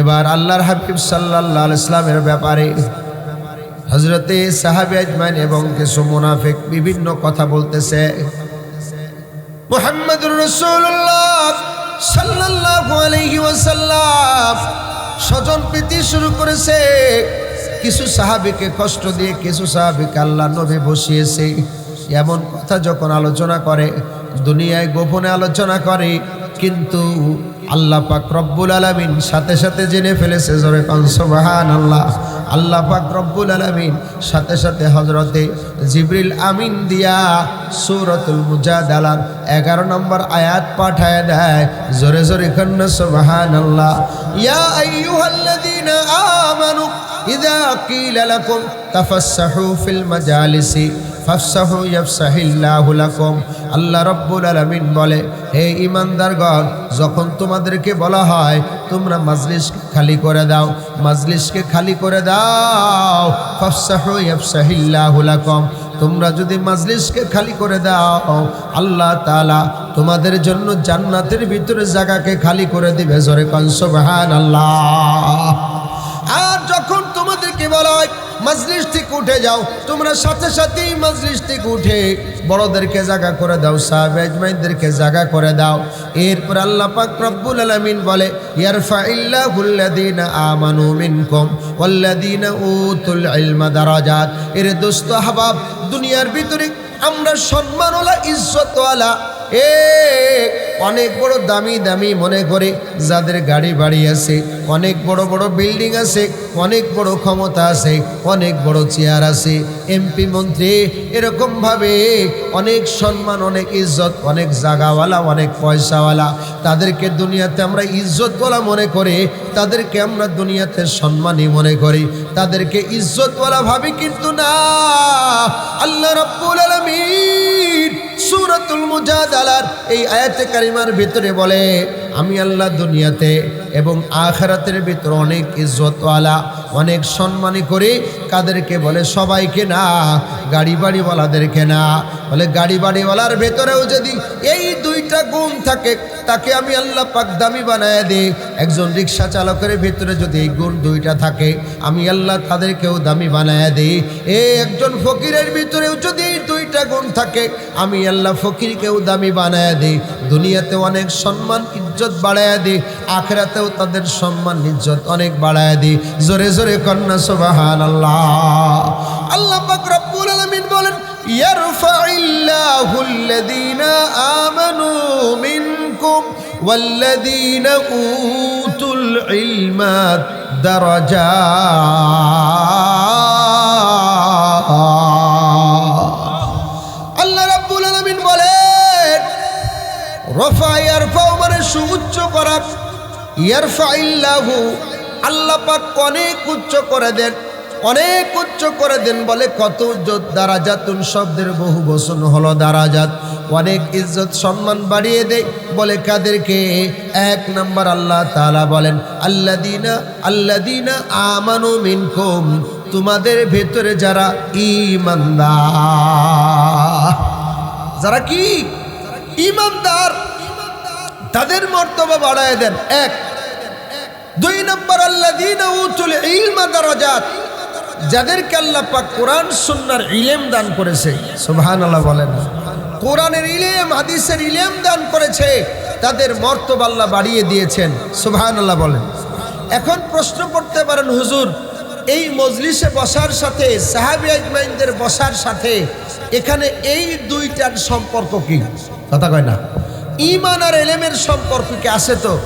এবার আল্লাহর হাবিব সাল্লাহ ইসলামের ব্যাপারে হজরতে সাহাবি আজমাইন এবং কিছু মুনাফিক বিভিন্ন কথা বলতেছে। মোহাম্মদুর রসুল্লাহ সাল্লাল্লাহু আলাইহি ওয়াসাল্লাম স্বজন প্রীতি শুরু করেছে। কিছু সাহাবিকে কষ্ট দিয়ে কিছু সাহাবিকে আল্লাহ নবী বসিয়েছে। এমন কথা যখন আলোচনা করে, দুনিয়ায় গোপনে আলোচনা করে, কিন্তু আল্লাহ পাক রব্বুল আলামিন সাথে সাথে জেনে ফেলেছে, জোরে কনসবাহান আল্লাহ আল্লাহ পাক রব্বুল আলামিন সাথে সাথে হজরতে জিবরিল আমিন দিয়া সূরাতুল মুজাদালার এগারো নম্বর আয়াত পাঠায় দেয়, জোরে জোরে কন্যা সুবহানাল্লাহ। ইয়া আইয়ুহাল্লাযীনা আমানু ইযা কিলা লাকুম তাফাসসাহু ফিল মাজালিসি। ফাফসাহু ইয়াফসাহিল্লাহু লাকুম। আল্লাহ রব্বুল আলামিন বলে, হে ইমানদারগণ যখন তোমাদেরকে বলা হয়, তোমরা মাজলিসকে খালি করে দাও, মাজলিসকে খালি করে দাও, ফাফসাহু ইয়াফসাহিল্লাহু লাকুম। তোমরা যদি মাজলিসকে খালি করে দাও, আল্লাহ তালা তোমাদের জন্য জান্নাতের ভিতরে জায়গাকে খালি করে দিবে। জরে কন আল্লাহ আর যখন তোমাদেরকে বলা হয় মজলিস থেকে উঠে যাও। তোমরা সাথে সাথেই মজলিস থেকে উঠে। বড়দেরকে জায়গা করে দাও সাহাবেজমাইনদেরকে জায়গা করে দাও। এরপর আল্লাহ পাক রব্বুল আলামিন বলে, ইয়ারফাইল্লাহুল্লাযীনা আমানু মিনকুম ওয়াল্লাযীনা উতুল ইলমা দারাজাত। এর দোস্ত হাবাব দুনিয়ার ভিতরে আমরা সম্মানওয়ালা, ইজ্জতওয়ালা এ, অনেক বড় দামি দামি মনে করে যাদের গাড়ি বাড়ি আছে, অনেক বড় বড় বিল্ডিং আছে, অনেক বড় ক্ষমতা আছে, অনেক বড় চেয়ার আছে। এমপি মন্ত্রী, এরকমভাবে অনেক সম্মান, অনেক ইজ্জত, অনেক জাগাওয়ালা, অনেক পয়সাওয়ালা, তাদেরকে দুনিয়াতে আমরা ইজ্জতওয়ালা মনে করে, তাদেরকে আমরা দুনিয়াতে সম্মানী মনে করি। তাদেরকে ইজ্জতওয়ালা ভাবি কিন্তু না। আল্লাহ রব্বুল আলামিন সূরাতুল মুজাদালার এই আয়াতে কারিমার ভিতরে বলে, আমি আল্লাহ দুনিয়াতে এবং আখরাতের ভিতরে অনেক ইজ্জতওয়ালা অনেক সম্মানী করে কাদেরকে বলে সবাইকে না গাড়ি বাড়িওয়ালাদেরকে না বলে, গাড়ি বাড়িওয়ালার ভেতরেও যদি এই দুইটা গুণ থাকে, তাকে আমি আল্লাহ পাক দামি বানায় দিই একজন রিক্সা চালকের ভিতরে যদি এই গুণ দুইটা থাকে, আমি আল্লাহ তাদেরকেও দামি বানায় দিই এ একজন ফকিরের ভিতরেও যদি এই দুইটা গুণ থাকে, আমি আল্লাহ ফকিরকেও দামি বানায় দিই দুনিয়াতে অনেক সম্মান ইজ্জত বাড়ায় দিই আখরাতেও তাদের সম্মান ইজ্জত অনেক বাড়ায় দিই জোরে জোরে কন্যা সুবাহান আল্লাহ আল্লাহ পাক রব্বুল আলামিন বলেন ইয়ারফাইল্লাহু আল্লাযীনা আমানু মিনকুম والذين أوتوا العلم درجات ইয়ারফা ইল্লাহু আল্লাহ পাক অনেক উচ্চ করে দেন, অনেক উচ্চ করে দেন বলে কত উজ্জত দারাজাতুন শব্দের বহু বচন হলো দারাজাত। অনেক ইজ্জত সম্মান বাড়িয়ে দেয় বলে কাদেরকে। এক নম্বর আল্লাহ তাআলা বলেন আল্লাদিনা আল্লাদিনা আমানু মিনকুম, তোমাদের ভেতরে যারা ইমানদার যারা কি? ইমানদার তাদের মর্তবা বাড়ায় দেন। এক। দুই নম্বর আল্লাহ দিন যাদেরকে আল্লাহ পাক কোরআন, সুন্নার ইলেম দান করেছে। সুবহানাল্লাহ বলেন। কোরআনের ইলেম, হাদিসের ইলেম দান করেছে, তাদের মর্তবা আল্লাহ বাড়িয়ে দিয়েছেন। সুবহানাল্লাহ বলেন। এখন প্রশ্ন করতে পারেন, হুজুর, এই মজলিসে বসার সাথে, সাহাবি আজমাইনদের বসার সাথে, এখানে এই দুইটার সম্পর্ক কি? কথা কয় না। ইমান আর এলেমের সম্পর্ক আসে তো?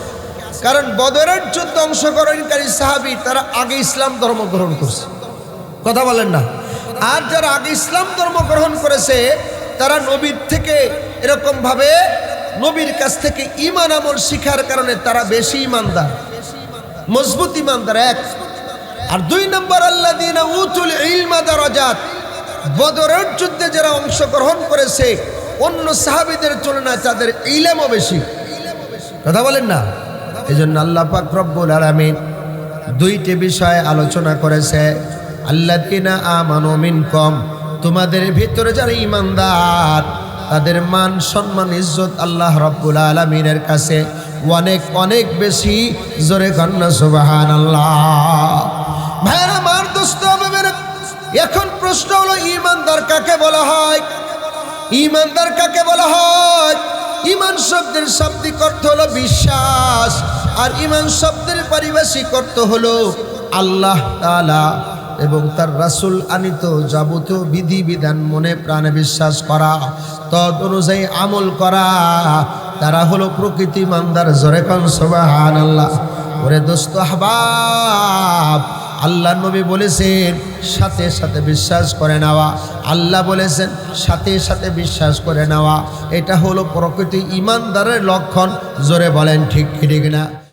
কারণ বদরের যুদ্ধ অংশগ্রহণকারী সাহাবি, তারা আগে ইসলাম ধর্ম গ্রহণ করছে। কথা বলেন না। আর যারা আগে ইসলাম ধর্ম গ্রহণ করেছে, তারা নবীর থেকে এরকমভাবে নবীর কাছ থেকে ইমান আমল শিখার কারণে তারা বেশি ইমানদার, মজবুত ইমানদার, এক। আর দুই নম্বর আল্লাহ দিন উতুল ইলমা দারাজাত। বদরের যুদ্ধে যারা অংশগ্রহণ করেছে অন্য সাহাবিদের তুলনায় তাদের ইলেমও বেশি। কথা বলেন না? এই জন্য আল্লাহ পাক রব্বুল আলমিন দুইটি বিষয় আলোচনা করেছে। আল্লাহ দিনা আমানু মিনকম তোমাদের ভিতরে যারা ইমানদার তাদের মান সম্মান ইজ্জত আল্লাহ রব্বুল আলমিনের কাছে অনেক অনেক বেশি। জোরে কন্যা সুবাহান আল্লাহ ভাইয়ের দোস্ত বাবারা, এখন প্রশ্ন হলো ইমানদার কাকে বলা হয়? ইমানদার কাকে বলা হয়? ইমান শব্দের শাব্দিক অর্থ হলো বিশ্বাস, আর ইমান শব্দের পারিভাষিক অর্থ হলো আল্লাহ তাআলা এবং তার রাসূল আনিত যাবতীয় বিধিবিধান মনে প্রাণে বিশ্বাস করা। তদ অনুযায়ী আমল করা। তারা হলো প্রকৃতি ইমানদার, জোরে কন সুবহানাল্লাহ। ওরে দোস্ত আহবাব আল্লাহ নবী বলেছেন, সাথে সাথে বিশ্বাস করে নেওয়া। আল্লাহ বলেছেন, সাথে সাথে বিশ্বাস করে নেওয়া। এটা হলো প্রকৃতি ইমানদারের লক্ষণ। জোরে বলেন, ঠিক ঠিক না?